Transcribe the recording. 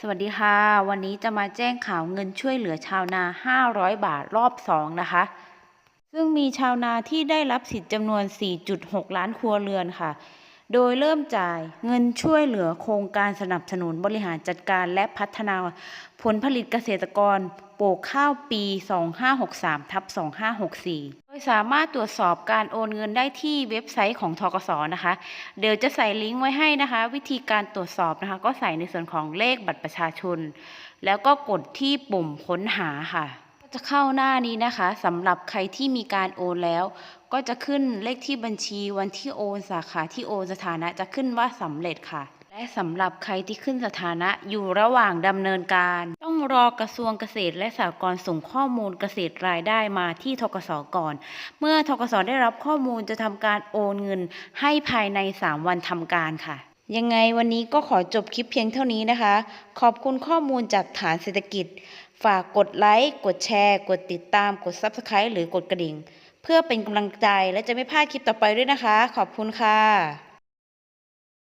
สวัสดีค่ะ วันนี้จะมาแจ้งข่าวเงินช่วยเหลือชาวนา 500 บาทรอบ 2 นะคะ ซึ่งมีชาวนาที่ได้รับสิทธิ์จำนวน 4.6 ล้านครัวเรือนค่ะ โดยเริ่มจ่ายเงินช่วยเหลือโครงการสนับสนุนบริหารจัดการและพัฒนาผลผลิตเกษตรกรปลูกข้าวปี 2563ทับ2564 สามารถตรวจสอบการโอนเงินได้ที่เว็บไซต์ของทกสนะคะ เดี๋ยวจะใส่ลิงก์ไว้ให้นะคะ วิธีการตรวจสอบนะคะ ก็ใส่ในส่วนของเลขบัตรประชาชน แล้วก็กดที่ปุ่มค้นหาค่ะก็จะเข้าหน้านี้นะคะสำหรับใครที่มีการโอนแล้ว ก็จะขึ้นเลขที่บัญชีวันที่โอนสาขาที่โอนสถานะจะขึ้นว่าสำเร็จค่ะ และสำหรับใครที่ขึ้นสถานะอยู่ระหว่างดำเนินการ รอกระทรวงเกษตร และสหกรณ์ส่งข้อมูลเกษตรรายได้มาที่ทกสก่อน เมื่อทกสได้รับข้อมูลจะทำการโอนเงินให้ภายใน 3 วันทำการค่ะยังไงวันนี้ก็ขอจบคลิปเพียงเท่านี้นะคะ ขอบคุณข้อมูลจากฐานเศรษฐกิจ ฝากกดไลค์ กดแชร์ กดติดตาม กด Subscribe หรือกดกระดิ่ง เพื่อเป็นกำลังใจและจะไม่พลาดคลิปต่อไปด้วยนะคะ ขอบคุณค่ะ